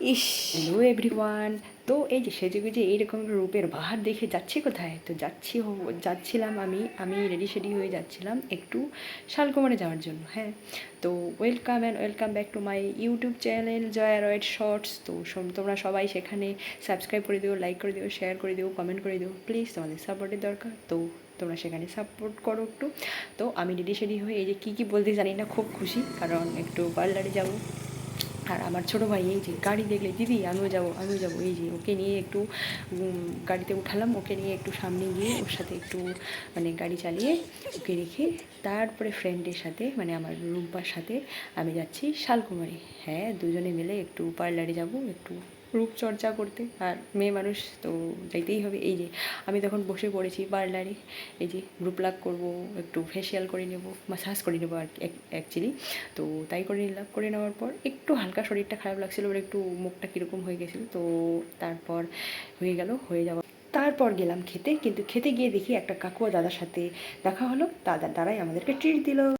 ইস। Hello everyone তো এই যে সেজে গুজে এইরকম রূপের বাহার দেখে যাচ্ছি কোথায়? তো যাচ্ছি যাচ্ছিলাম আমি আমি রেডি সেডি হয়ে যাচ্ছিলাম একটু শালকুমারে যাওয়ার জন্য হ্যাঁ। তো welcome and welcome back to my YouTube channel Joya রয়েড shorts তো তোমরা সবাই সেখানে সাবস্ক্রাইব করে দিও লাইক করে দিও শেয়ার করে দিও কমেন্ট করে দিও। প্লিজ তোমাদের সাপোর্টের দরকার। তো তোমরা সেখানে সাপোর্ট করো একটু। তো আমি রেডি সেডি হয়ে এই যে কী কী বলতে জানি না, খুব খুশি। কারণ একটু পার্লারে যাব। আর আমার ছোটো ভাই, এই যে গাড়ি দেখলে, দিদি, আমিও যাব আমিও যাব। এই যে ওকে নিয়ে একটু গাড়িতে উঠালাম, ওকে নিয়ে একটু সামনে গিয়ে ওর সাথে একটু মানে গাড়ি চালিয়ে ওকে রেখে তারপরে ফ্রেন্ডের সাথে মানে আমার রুম্পার সাথে আমি যাচ্ছি শালকুমারি। হ্যাঁ দুজনে মিলে একটু পার্লারে যাব, একটু রূপচর্চা করতে। আর মেয়ে মানুষ তো যাইতেই হবে। এই যে, আমি তখন বসে পড়েছি পার্লারে। এই যে গ্রুপ লাগ করব, একটু ফেসিয়াল করে নেব মাসাজ করে নেব আর অ্যাকচুয়ালি তো তাই করে নিলাম। করে নেওয়ার পর একটু হালকা শরীরটা খারাপ লাগছিল ওর একটু মুখটা কীরকম হয়ে গেছিল। তো তারপর হয়ে গেল, হয়ে যাওয়া। তারপর গেলাম খেতে, কিন্তু খেতে গিয়ে দেখি একটা কাকুয়া দাদার সাথে দেখা হলো। দাদার দ্বারাই আমাদেরকে ট্রিট দিল।